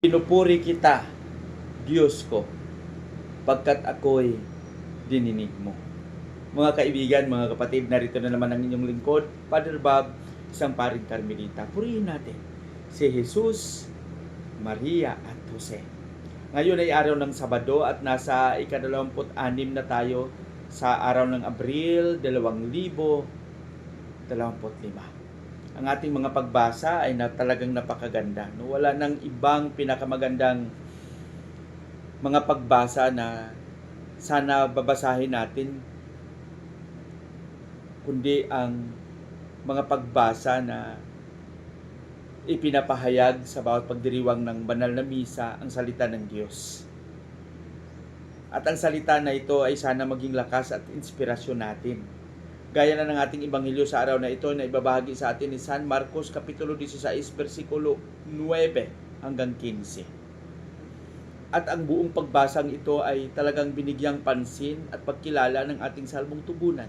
Pinupuri kita, Diyos ko, pagkat ako'y dininig mo. Mga kaibigan, mga kapatid, narito na naman ang inyong lingkod, Father Bob, isang paring Carmelita. Purihin natin si Jesus, Maria at Jose. Ngayon ay araw ng Sabado at nasa ikadalawamput-anim na tayo sa araw ng Abril 2025 ang ating mga pagbasa ay na talagang napakaganda. No? Wala nang ibang pinakamagandang mga pagbasa na sana babasahin natin kundi ang mga pagbasa na ipinapahayag sa bawat pagdiriwang ng banal na misa ang salita ng Diyos. At ang salita na ito ay sana maging lakas at inspirasyon natin Gaya na ng ating ebanghelyo sa araw na ito na ibabahagi sa atin ni San Marcos Kapitulo 16 versikulo 9 hanggang 15. At ang buong pagbasang ito ay talagang binigyang pansin at pagkilala ng ating salmong tugunan.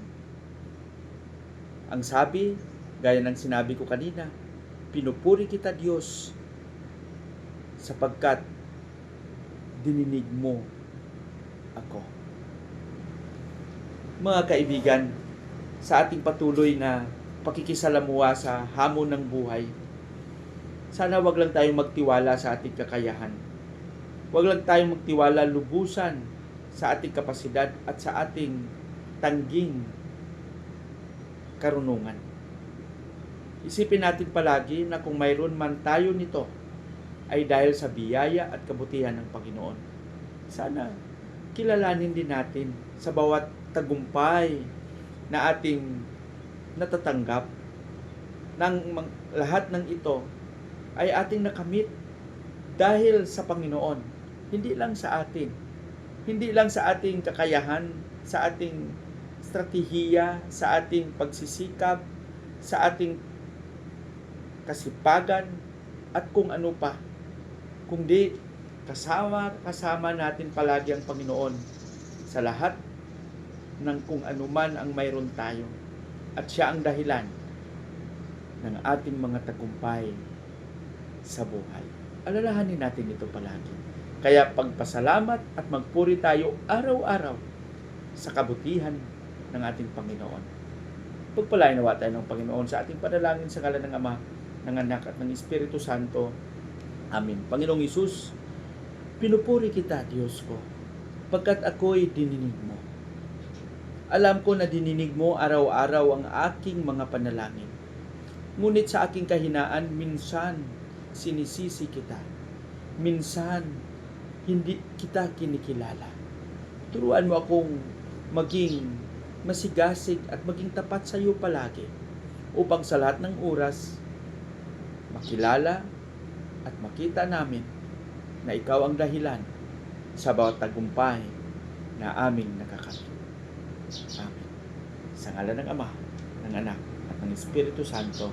Ang sabi, gaya ng sinabi ko kanina, pinupuri kita Diyos sapagkat dininig mo ako. Mga kaibigan, sa ating patuloy na pakikisalamuha sa hamon ng buhay. Sana wag lang tayong magtiwala sa ating kakayahan. Wag lang tayong magtiwala lubusan sa ating kapasidad at sa ating tangging karunungan. Isipin natin palagi na kung mayroon man tayo nito ay dahil sa biyaya at kabutihan ng Panginoon. Sana kilalanin din natin sa bawat tagumpay na ating natatanggap ng lahat ng ito ay ating nakamit dahil sa Panginoon. Hindi lang sa atin. Hindi lang sa ating kakayahan, sa ating strategiya, sa ating pagsisikap, sa ating kasipagan, at kung ano pa. Kundi kasama kasama natin palagi ang Panginoon sa lahat ng kung anuman ang mayroon tayo. At siya ang dahilan ng ating mga tagumpay sa buhay. Alalahanin natin ito palagi. Kaya pagpasalamat at magpuri tayo araw-araw sa kabutihan ng ating Panginoon. Pagpalain nawa tayo ng Panginoon sa ating panalangin sa ngalan ng Ama, ng Anak at ng Espiritu Santo. Amin. Panginoong Isus, pinupuri kita, Diyos ko, pagkat ako'y dininig mo. Alam ko na dininig mo araw-araw ang aking mga panalangin. Ngunit sa aking kahinaan, minsan sinisisi kita. Minsan, hindi kita kinikilala. Turuan mo akong maging masigasig at maging tapat sa iyo palagi upang sa lahat ng oras makilala at makita namin na ikaw ang dahilan sa bawat tagumpay na aming nakakamit. Amen. Sa ngalan ng Ama, ng Anak, at ng Espiritu Santo.